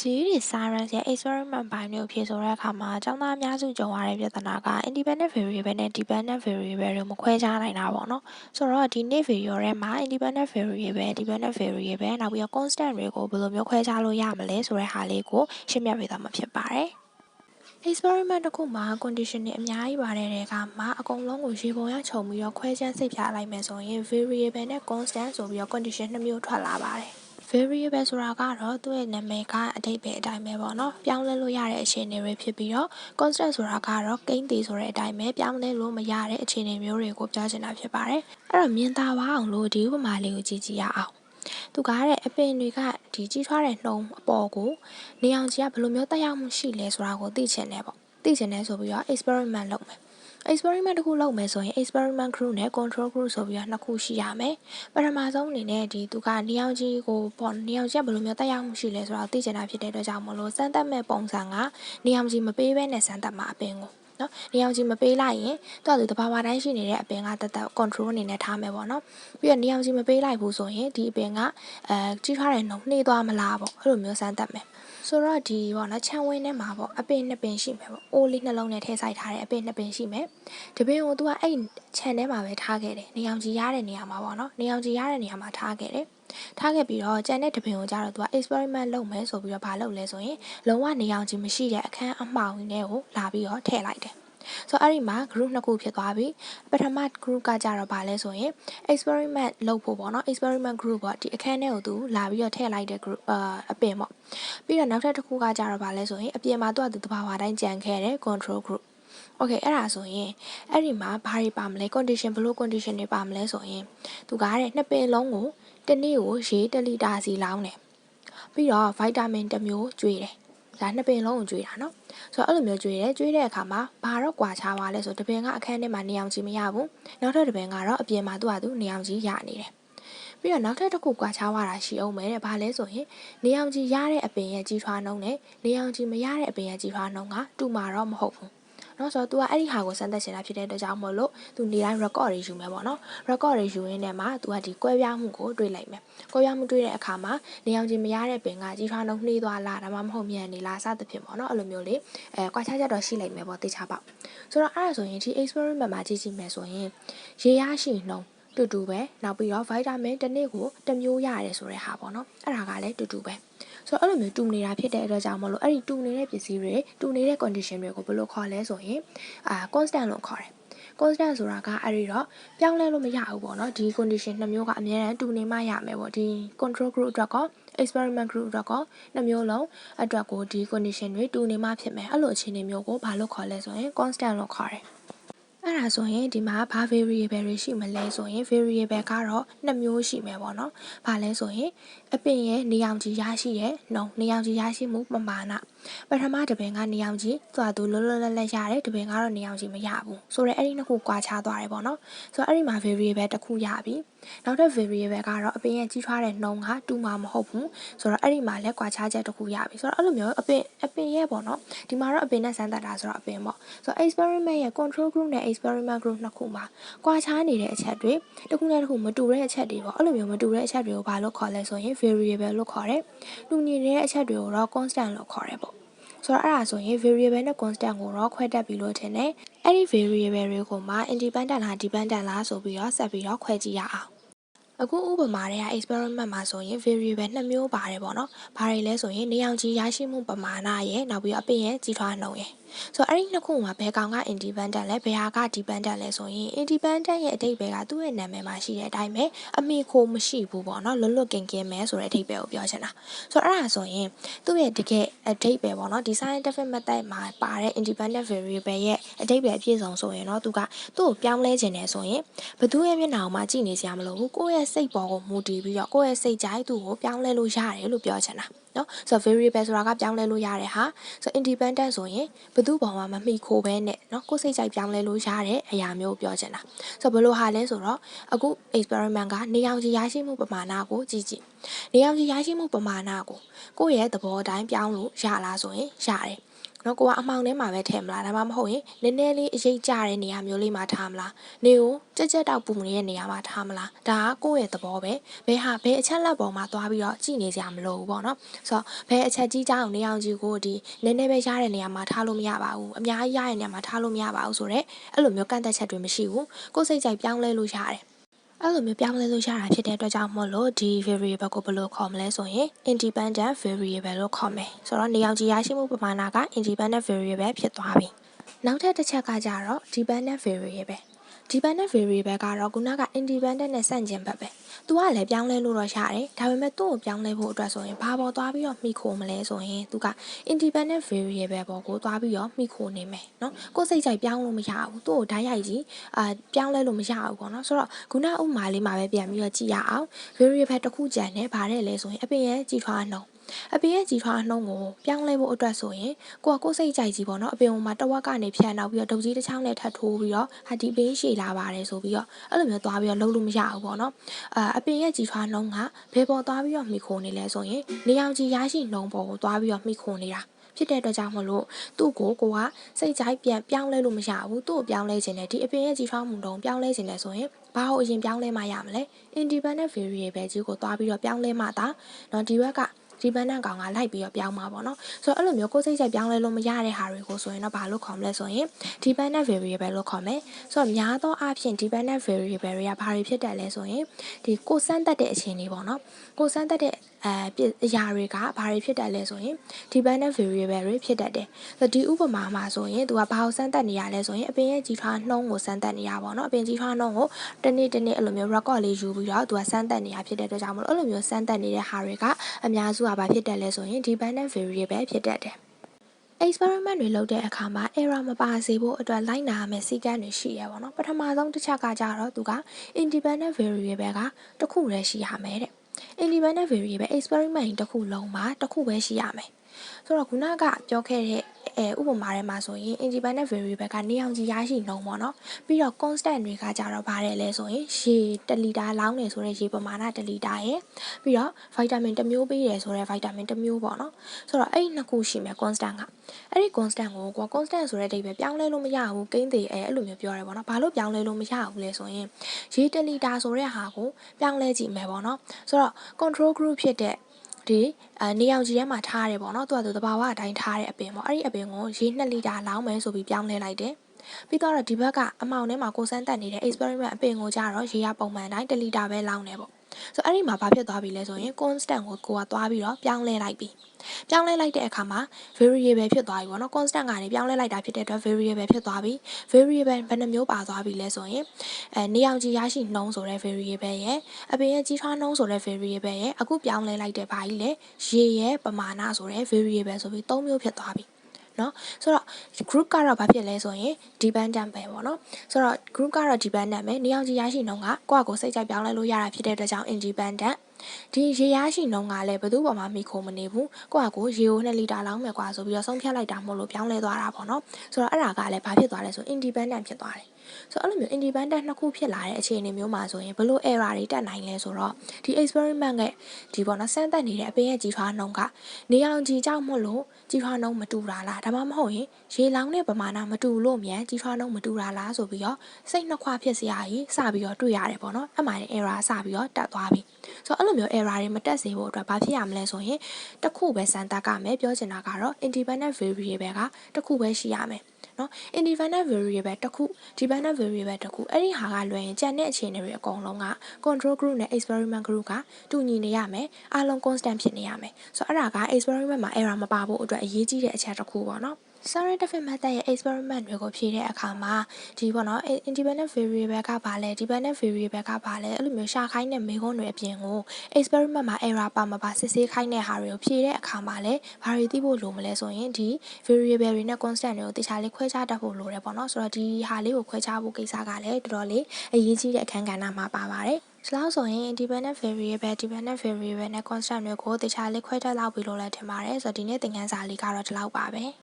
ဂျီရီစာရန်ရဲ့ experiment ပိုင်းမျိုးဖြေဆိုတဲ့အခါမှာကျောင်းသားအများစုကြုံရတဲ့ပြဿနာက independent variable နဲ့ dependent variable တွေမခွဲခြားနိုင်တာပေါ့နော်ဆိုတော့ဒီနေ့ video ထဲမှာ independent variable dependent variable နောက်ပြီးတော့ constant တွေကိုဘယ်လိုမျိုးခွဲခြားလို့ရမလဲဆိုတဲ့ဟာလေးကိုရှင်းပြပေးသွားမှာဖြစ်ပါတယ် experiment တစ်ခုမှာ condition တွေအများကြီးပါတယ်တဲ့အခါမှာအကုန်လုံးကိုရေပုံရခြုံပြီးတော့ခွဲခြားစိတ်ဖြာလိုက်မယ်ဆိုရင် variable နဲ့ constant ဆိုပြီးတော့ condition နှစ်မျိုးထွက်လာပါတယ် variable ဆိုတာကတော့သူ့ရဲ့နာမည်ကအဓိပ္ပာယ်အတိုင်းပဲပေါ့နော်ပြောင်းလဲလို့ရတဲ့အခြေအနေတွေဖြစ်ပြီးတော့ constant ဆိုတာကတော့ကိန်းတည်ဆိုတဲ့အတိုင်းပဲပြောင်းလဲလို့မရတဲ့အခြေအနေမျိုးတွေကိုပြောချင်တာဖြစ်ပါတယ်အဲ့တော့မြင်သာပါအောင်လို့ဒီဥပမာလေးကိုကြည့်ကြည့်ရအောင်သူကတဲ့အပင်တွေကဒီကြီးထွားတဲ့နှုံအပေါ်ကိုနေအောင်ကြီးကဘယ်လိုမျိုးတက်ရောက်မှုရှိလဲဆိုတာကိုသိချင်တယ်ပေါ့သိချင်တယ်ဆိုပြီးတော့ experiment လုပ်မယ် experiment တစ်ခုလုပ်မယ်ဆိုရင် experiment group နဲ့ control group ဆိုပြီးတော့နှစ်ခုရှိရမယ်။ပထမဆုံးအနေနဲ့ဒီသူကနေအောင်ကြီးကိုပေါ့နေအောင်ကြီးကဘယ်လိုမျိုးတက်ရောက်မှုရှိလဲဆိုတာသိချင်တာဖြစ်တဲ့အတွက်ကြောင့်မလို့စမ်းသပ်မဲ့ပုံစံကနေအောင်ကြီးမပေးဘဲနဲ့စမ်းသပ်မှာအပင်ကို နော်နေအောင်ကြီးမပေးလိုက်ရင်သူ့အတူတဘာဝတိုင်းရှိနေတဲ့အပင်ကတသက် control အနေနဲ့ထားမယ်ပေါ့နော်ပြီးတော့နေအောင်ကြီးမပေးလိုက်ဘူးဆိုရင်ဒီအပင်ကအဲကြီးထွားတဲ့နှုံနှေးသွားမလားပေါ့အဲ့လိုမျိုးစမ်းသပ်မယ်ဆိုတော့ဒီပေါ့နော်ခြံဝင်းထဲမှာပေါ့အပင်နှစ်ပင်ရှိမယ်ပေါ့အိုးလေးနှလုံးနဲ့ထည့်ဆိုင်ထားတဲ့အပင်နှစ်ပင်ရှိမယ်တပင်ကိုသူကအဲ့ခြံထဲမှာပဲထားခဲ့တယ်နေအောင်ကြီးရတဲ့နေရာမှာပေါ့နော်နေအောင်ကြီးရတဲ့နေရာမှာထားခဲ့တယ် ထားခဲ့ပြီးတော့ကျန်တဲ့တပင်ကိုကြတော့သူက experiment လုပ်မယ်ဆိုပြီးတော့မလုပ်လဲဆိုရင်လုံးဝနေအောင်ကြီးမရှိတဲ့အခန်းအမှောင်ကြီးနဲ့ကိုလာပြီးတော့ထည့်လိုက်တယ်ဆိုတော့အဲ့ဒီမှာ group နှစ်ခုဖြစ်သွားပြီပထမ group ကကြတော့ဗာလဲဆိုရင် experiment လုပ်ဖို့ပေါ့နော် experiment group ပေါ့ဒီအခန်းထဲကိုသူလာပြီးတော့ထည့်လိုက်တဲ့ group အာအပင်ပေါ့ပြီးတော့နောက်ထပ်တစ်ခုကကြတော့ဗာလဲဆိုရင်အပြင်မှာသူကသူတဘာဝတိုင်းကြံခဲ့တဲ့ control group Okay အဲ့ဒါဆိုရင်အဲ့ဒီမှာဘာတွေပါမလဲ condition ဘလို့ condition တွေပါမလဲဆိုရင်သူကတဲ့နှစ်ပင်လုံးကိုတစ်နေ့ကိုရေ1လီတာစီလောင်းတယ်ပြီးတော့ vitamin တစ်မျိုးကျွေးတယ်ဒါနှစ်ပင်လုံးကိုကျွေးတာနော်ဆိုတော့အဲ့လိုမျိုးကျွေးတယ်ကျွေးတဲ့အခါမှာဘာတော့ကွာခြားသွားလဲဆိုတပင်ကအခန်းထဲမှာနေအောင်ကြည့်မရဘူးနောက်ထပ်တပင်ကတော့အပြင်မှာသူ့ဟာသူနေအောင်ကြည့်ရနေတယ်ပြီးတော့နောက်ထပ်တစ်ခုကွာခြားသွားတာရှိအောင်မယ်တဲ့ဘာလဲဆိုရင်နေအောင်ကြည့်ရတဲ့အပင်ရဲ့ကြီးထွားနှုန်းနဲ့နေအောင်ကြည့်မရတဲ့အပင်ရဲ့ကြီးထွားနှုန်းကတူမှာတော့မဟုတ်ဘူး နော်ဆိုတော့ तू ကအဲ့ဒီဟာကိုစမ်းသပ်ချင်တာဖြစ်တဲ့အတွက်ကြောင့်မို့လို့ तू နေတိုင်း record တွေယူမယ်ပေါ့နော် record တွေယူရင်းနဲ့မှ तू ကဒီကွဲပြားမှုကိုတွေးလိုက်မယ်ကွဲပြားမှုတွေးတဲ့အခါမှာနေအောင်ချင်းမရတဲ့ပင်ကကြီးထွားနှုန်းနှေးသွားလားဒါမှမဟုတ်မြန်နေလားစသဖြင့်ပေါ့နော်အဲ့လိုမျိုးလေးအဲကွာခြားချက်တော့ရှိလိုက်မယ်ပေါ့တေချာပေါ့ဆိုတော့အဲ့ဒါဆိုရင်ဒီ experiment မှာကြည့်ကြည့်မယ်ဆိုရင်ရေရရှိနှုန်းတူတူပဲနောက်ပြီးတော့ vitamin တစ်နေ့ကိုတစ်မျိုးရတယ်ဆိုတဲ့ဟာပေါ့နော်အဲ့ဒါကလည်းတူတူပဲ ဆိုတော့အဲ့လိုမျိုးတူနေတာဖြစ်တဲ့အတွက်ကြောင့်မလို့အဲ့ဒီတူနေတဲ့ပစ္စည်းတွေတူနေတဲ့ condition တွေကိုဘယ်လိုခေါ်လဲဆိုရင်အာ constant လို့ခေါ်တယ် constant ဆိုတာကအဲ့ဒီတော့ပြောင်းလဲလို့မရဘူးပေါ့နော်ဒီ condition နှစ်မျိုးကအများအားတူနေမှရမယ်ပေါ့ဒီ control group အတွက်ကော experiment group အတွက်ကောနှစ်မျိုးလုံးအတွက်ကိုဒီ condition တွေတူနေမှဖြစ်မယ်အဲ့လိုအခြေအနေမျိုးကိုဘာလို့ခေါ်လဲဆိုရင် constant လို့ခေါ်တယ် အဲ့ဒါဆိုရင်ဒီမှာဘာ variable တွေရှိမလဲဆိုရင် variable ကတော့နှစ်မျိုးရှိမယ်ပေါ့နော်။ဘာလဲဆိုရင်အပင်ရဲ့နေအောင်ကြီးရရှိရဲ့နှုံနေအောင်ကြီးရရှိမှုပမာဏ ပထမတပင်ကနေအောင်ကြီးသွားသူလွတ်လွတ်လပ်လပ်ရတယ်တပင်ကတော့နေအောင်ကြီးမရဘူး။ဆိုတော့အဲ့ဒီနှစ်ခုကွာခြားသွားတယ်ပေါ့နော်။ဆိုတော့အဲ့ဒီမှာ variable တစ်ခုရပြီ။နောက်ထပ် variable ကတော့အပင်ရဲ့ကြီးထွားတဲ့နှုံကတူမှာမဟုတ်ဘူး။ဆိုတော့အဲ့ဒီမှာလည်းကွာခြားချက်တစ်ခုရပြီ။ဆိုတော့အဲ့လိုမျိုးအပင်အပင်ရဲ့ပေါ့နော်။ဒီမှာတော့အပင်နဲ့စမ်းသပ်တာဆိုတော့အပင်ပေါ့။ဆိုတော့ experiment ရဲ့ control group နဲ့ experiment group နှစ်ခုမှာကွာခြားနေတဲ့အချက်တွေတစ်ခုနဲ့တစ်ခုမတူတဲ့အချက်တွေပေါ့အဲ့လိုမျိုးမတူတဲ့အချက်တွေကိုဘာလို့ခေါ်လဲဆိုရင် variable လို့ခေါ်တယ်။တူညီနေတဲ့အချက်တွေကိုတော့ constant လို့ခေါ်တယ်ပေါ့။ ဆိုတော့အဲ့ဒါဆိုရင် variable နဲ့ constant ကိုတော့ခွဲတတ်ပြီလို့ထင်တယ်။အဲ့ဒီ variable တွေကိုမှ independent လား dependent လားဆိုပြီးတော့ဆက်ပြီးတော့ခွဲကြည့်ရအောင်။အခုဥပမာတွေက experiment မှာဆိုရင် variable နှစ်မျိုးပါတယ်ပေါ့နော်။ဘာတွေလဲဆိုရင်နေအောင်ကြီးရရှိမှုပမာဏရဲ့နောက်ပြီးတော့အပင်ရဲ့ကြီးထွားနှုန်းရဲ့ဆိုတော့အဲ့ဒီနှစ်ခုမှာဘယ်ကောင်က independent လဲဘယ်ဟာက dependent လဲဆိုရင် independent ရဲ့အဓိပ္ပာယ်ကသူ့ရဲ့နာမည်မှာရှိတဲ့အတိုင်းပဲအမိခိုမရှိဘူးပေါ့နော်လွတ်လွတ်ကင်ကင်မဲဆိုတဲ့အဓိပ္ပာယ်ကိုပြောချင်တာဆိုတော့အဲ့ဒါဆိုရင်သူ့ရဲ့တကယ်အဓိပ္ပာယ်ပေါ့နော်ဒီ scientific method မှာပါတဲ့ independent variable ရဲ့အဓိပ္ပာယ်အပြည့်စုံဆိုရင်တော့သူကသူ့ကိုပြောင်းလဲခြင်းတယ်ဆိုရင်ဘသူရဲ့မျက်နှာကိုမှကြည့်နေစရာမလိုဘူးကိုယ့်ရဲ့စိတ်ပေါ်ကိုမူတည်ပြီးတော့ကိုယ့်ရဲ့စိတ်ကြိုက်သူ့ကိုပြောင်းလဲလို့ရတယ်လို့ပြောချင်တာနော်ဆိုတော့ variable ဆိုတာကပြောင်းလဲလို့ရတဲ့ဟာဆိုတော့ independent ဆိုရင်ဘသူ့ဘောင်မှာမမိခိုးပဲနဲ့နော်ကိုယ်စိတ်ကြိုက်ပြောင်းလဲလို့ရတဲ့အရာမျိုးပြောချင်တာဆိုတော့ဘယ်လိုဟာလဲဆိုတော့အခု experiment ကနေအောင်ကြီးရရှိမှုပမာဏကိုကြည့်ကြည့်နေအောင်ကြီးရရှိမှုပမာဏကိုကိုယ့်ရဲ့သဘောတိုင်းပြောင်းလို့ရလားဆိုရင်ရတယ် နော်ကိုကအမှောင်ထဲမှာပဲထည့်မလားဒါမှမဟုတ်ရင်နည်းနည်းလေးအရေးကြတဲ့နေရာမျိုးလေးမှာထားမလားနေကိုကြက်ကြက်တောက်ပူနေတဲ့နေရာမှာထားမလားဒါကကိုယ့်ရဲ့သဘောပဲဘယ်ဟာဘယ်အချက်လက်ပေါ်မှာသွားပြီးတော့ကြည့်နေကြမလို့ဘူးပေါ့နော်ဆိုတော့ဘယ်အချက်ကြီးကြောင်နေအောင်ကြီးကိုဒီနည်းနည်းပဲရတဲ့နေရာမှာထားလို့မရပါဘူးအများကြီးရတဲ့နေရာမှာထားလို့မရပါဘူးဆိုတော့အဲ့လိုမျိုးကန့်သက်ချက်တွေမရှိဘူးကိုယ်စိတ်ကြိုက်ပြောင်းလဲလို့ရတယ် အဲ့လိုမျိုးပြောင်းလဲလို့ရတာဖြစ်တဲ့အတွက်ကြောင့်မို့လို့ဒီ variable ကိုဘယ်လိုခေါ်မလဲဆိုရင် independent variable လို့ခေါ်မယ်ဆိုတော့နေအောင်ကြည်ရရှိမှုပမာဏက independent variable ဖြစ်သွားပြီနောက်ထပ်တစ်ချက်ကကြတော့ dependent variable dependent variable ကတော့ခုနက independent နဲ့ဆန့်ကျင်ဘက်ပဲ။ तू ကလည်းပြောင်းလဲလို့တော့ရတယ်။ဒါပေမဲ့သူ့ကိုပြောင်းလဲဖို့အတွက်ဆိုရင်ဘာပေါ်သွားပြီးတော့မှီခိုမလဲဆိုရင် तू က independent variable ပေါ်ကိုသွားပြီးတော့မှီခိုနေမယ်နော်။ကိုယ်စိတ်ကြိုက်ပြောင်းလို့မရဘူး။သူ့ကိုဓာတ်ရိုက်ကြီးအာပြောင်းလဲလို့မရဘူးပေါ့နော်။ဆိုတော့ခုနဥပမာလေးမှာပဲပြန်ပြီးတော့ကြည့်ရအောင် variable တစ်ခုကြံနေဗါတဲ့လဲဆိုရင်အပြင်ရဲ့ကြည်ထွားနှုန်း အပြင်ရဲ့ကြီးထွားနှုံးကိုပြောင်းလဲဖို့အတွက်ဆိုရင်ကိုကကိုယ်စိတ်ကြိုက်ကြီးပေါ့နော်အပြင်မှာတဝက်ကနေဖြတ်နောက်ပြီးတော့ဒုတ်ကြီးတစ်ချောင်းနဲ့ထပ်ထိုးပြီးတော့ဟာဒီပင်းရှည်လာပါတယ်ဆိုပြီးတော့အဲ့လိုမျိုးသွားပြီးတော့လုံးလို့မရဘူးပေါ့နော်အာအပြင်ရဲ့ကြီးထွားနှုံးကဘယ်ပေါ်သွားပြီးတော့မိခိုနေလဲဆိုရင်နေအောင်ကြီးရရှိနှုံးပေါ်ကိုသွားပြီးတော့မိခိုနေတာဖြစ်တဲ့အတွက်ကြောင့်မလို့သူ့ကိုကိုကစိတ်ကြိုက်ပြန်ပြောင်းလဲလို့မရဘူးသူ့ကိုပြောင်းလဲခြင်းနဲ့ဒီအပြင်ရဲ့ကြီးထွားမှုတုံးပြောင်းလဲခြင်းနဲ့ဆိုရင်ဘာကိုအရင်ပြောင်းလဲမှရမလဲ independent variable ကြီးကိုသွားပြီးတော့ပြောင်းလဲမှသာเนาะဒီဘက်က dependent ကောင်ကလိုက်ပြီးတော့ပြောင်းမှာပေါ့နော်ဆိုတော့အဲ့လိုမျိုးကိုယ်စိတ်ကြိုက်ပြောင်းလဲလို့မရတဲ့ဟာတွေကိုဆိုရင်တော့ဘာလို့ခေါ်မလဲဆိုရင် dependent variable လို့ခေါ်မယ်ဆိုတော့များသောအားဖြင့် dependent variable တွေကဘာတွေဖြစ်တယ်လဲဆိုရင်ဒီကိုစမ်းသက်တဲ့အခြေအနေပေါ့နော်ကိုစမ်းသက်တဲ့အဲအရာတွေကဘာတွေဖြစ်တတ်လဲဆိုရင် dependent variable တွေဖြစ်တတ်တယ်။ဆိုတော့ဒီဥပမာမှာဆိုရင် तू ကဘာကိုစမ်းသပ်နေရလဲဆိုရင်အပင်ရဲ့ကြီးထွားနှုံးကိုစမ်းသပ်နေရပါတော့။အပင်ကြီးထွားနှုံးကိုတစ်နေ့တစ်နေ့အဲ့လိုမျိုး record လေးယူပြီးတော့ तू ကစမ်းသပ်နေရဖြစ်တဲ့အတွက်ကြောင့်မလို့အဲ့လိုမျိုးစမ်းသပ်နေတဲ့ဟာတွေကအများစုကဘာဖြစ်တယ်လဲဆိုရင် dependent variable ဖြစ်တတ်တယ် experiment တွေလုပ်တဲ့အခါမှာ error မပါစေဖို့အတွက်လိုက်နာရမယ့်စည်းကမ်းတွေရှိရပါတော့ပထမဆုံးတစ်ချက်ကကြတော့သူက independent variable ကတစ်ခုတည်းရှိရမယ်တဲ့ independent variable experiment တစ်ခုလုံးမှာတစ်ခုပဲရှိရမယ် ဆိုတော့ခုနကပြောခဲ့တဲ့အဲဥပမာထဲမှာဆိုရင် independent variable ကနေအောင်ကြီးရရှိနှုံပေါ့နော်ပြီးတော့ constant တွေကကြတော့ဗါတယ်လဲဆိုရင်ရေ1လီတာလောင်းနေဆိုတဲ့ရေပမာဏ1လီတာရယ်ပြီးတော့ vitamin တစ်မျိုးပေးတယ်ဆိုတဲ့ vitamin တစ်မျိုးပေါ့နော်ဆိုတော့အဲ့ဒီနှစ်ခုရှိမယ် constant ကအဲ့ဒီ constant ကိုကွာ constant ဆိုတဲ့အဓိပ္ပာယ်ပြောင်းလဲလို့မရဘူးကိန်းသေးအဲအဲ့လိုမျိုးပြောရဲပေါ့နော်ဘာလို့ပြောင်းလဲလို့မရဘူးလဲဆိုရင်ရေ1လီတာဆိုတဲ့ဟာကိုပြောင်းလဲကြည့်မယ်ပေါ့နော်ဆိုတော့ control group ဖြစ်တဲ့ ဒီအဲနေအောင်ကြီးထဲမှာထားရတယ်ပေါ့နော်သူကသူတဘာဝအတိုင်းထားတဲ့အပင်ပေါ့အဲ့ဒီအပင်ကိုရေ2လီတာလောင်းမယ်ဆိုပြီးပြောင်းလဲလိုက်တယ်ပြီးတော့ဒီဘက်ကအမောင်ထဲမှာကိုစမ်းတက်နေတဲ့ experiment အပင်ကိုကြတော့ရေရပုံမှန်တိုင်း1လီတာပဲလောင်းတယ်ပေါ့ ဆိုအဲ့ဒီမှာဘာဖြစ်သွားပြီလဲဆိုရင် constant ကိုကိုကသွားပြီးတော့ပြောင်းလဲလိုက်ပြီပြောင်းလဲလိုက်တဲ့အခါမှာ variable ဖြစ်သွားပြီပေါ့နော် constant ကနေပြောင်းလဲလိုက်တာဖြစ်တဲ့အတွက် variable ဖြစ်သွားပြီ variable ဘယ်နှမျိုးပါသွားပြီလဲဆိုရင်အဲနေအောင်ကြီးရရှိနှုံးဆိုတဲ့ variable ရဲ့အပင်ရဲ့ကြီးထွားနှုံးဆိုတဲ့ variable ရဲ့အခုပြောင်းလဲလိုက်တဲ့ဘာကြီးလဲရေရဲ့ပမာဏဆိုတဲ့ variable ဆိုပြီး၃မျိုးဖြစ်သွားပြီ နော်ဆိုတော့ group ကတော့ဘာဖြစ်လဲဆိုရင် dependent ပဲပေါ့နော်ဆိုတော့ group ကတော့ dependent ပဲနေအောင်ကြီးရရှိနှုန်းကကိုယ့်အကိုစိတ်ကြိုက်ပြောင်းလဲလို့ရတာဖြစ်တဲ့အတွက်ကြောင့် independent ဒီရေရရှိနှုန်းကလည်းဘယ်သူပေါ်မှာမိခိုမနေဘူးကိုယ့်အကိုရေကို2လီတာလောင်းမယ်ကွာဆိုပြီးတော့ဆုံးဖြတ်လိုက်တာမို့လို့ပြောင်းလဲသွားတာပေါ့နော်ဆိုတော့အဲ့ဒါကလည်းဘာဖြစ်သွားလဲဆို independent ဖြစ်သွားတယ် ဆိုတော့အဲ့လိုမျိုး independent နှစ်ခုဖြစ်လာတဲ့အခြေအနေမျိုးမှာဆိုရင်ဘလို့ error တွေတက်နိုင်လဲဆိုတော့ဒီ experiment ကဒီပေါ့နော်စမ်းသပ်နေတဲ့အပင်ရဲ့ကြီးထွားနှုန်းကနေအောင်ကြီးကြောက်မို့လို့ကြီးထွားနှုန်းမတူတာလားဒါမှမဟုတ်ရင်ရေလောင်တဲ့ပမာဏမတူလို့မြန်ကြီးထွားနှုန်းမတူတာလားဆိုပြီးတော့စိတ်နှစ်ခွဖြစ်စရာကြီးစပြီးတော့တွေ့ရတယ်ပေါ့နော်အမှန်တည်း error စပြီးတော့တက်သွားပြီဆိုတော့အဲ့လိုမျိုး error တွေမတက်စေဖို့အတွက်ဘာဖြစ်ရမလဲဆိုရင်တစ်ခုပဲစမ်းသပ်ကမယ်ပြောချင်တာကတော့ independent variable ကတစ်ခုပဲရှိရမယ် နော် independent variable တစ်ခု dependent variable တစ်ခုအဲ့ဒီဟာကလွယ်ရင်ကြံတဲ့အခြေအနေတွေအကုန်လုံးက control group နဲ့ experiment group ကတူညီနေရမယ်အားလုံး constant ဖြစ်နေရမယ်ဆိုတော့အဲ့ဒါက experiment မှာ error မပါဖို့အတွက်အရေးကြီးတဲ့အချက်တစ်ခုပေါ့နော် scientific method ရဲ့ experiment တွေကိုဖြေတဲ့အခါမှာဒီပေါ့နော် independent variable ကဘာလဲ dependent variable ကဘာလဲအဲ့လိုမျိုးရှာခိုင်းတဲ့မေးခွန်းတွေအပြင်ကို experiment မှာ error ပါမပါစစ်ဆေးခိုင်းတဲ့ဟာတွေကိုဖြေတဲ့အခါမှာလည်းဘာတွေသိဖို့လိုမလဲဆိုရင်ဒီ variable တွေနဲ့ constant တွေကိုတခြားလေးခွဲခြားတတ်ဖို့လိုတယ်ပေါ့နော်ဆိုတော့ဒီဟာလေးကိုခွဲခြားဖို့ကိစ္စကလည်းတော်တော်လေးအရေးကြီးတဲ့အခန်းကဏ္ဍမှာပါပါတယ်။လောက်ဆိုရင် independent variable dependent variable နဲ့ constant တွေကိုတခြားလေးခွဲခြားလောက်ပြီးလို့လည်းထင်ပါတယ်။ဆိုတော့ဒီနေ့သင်ခန်းစာလေးကတော့ဒီလောက်ပါပဲ။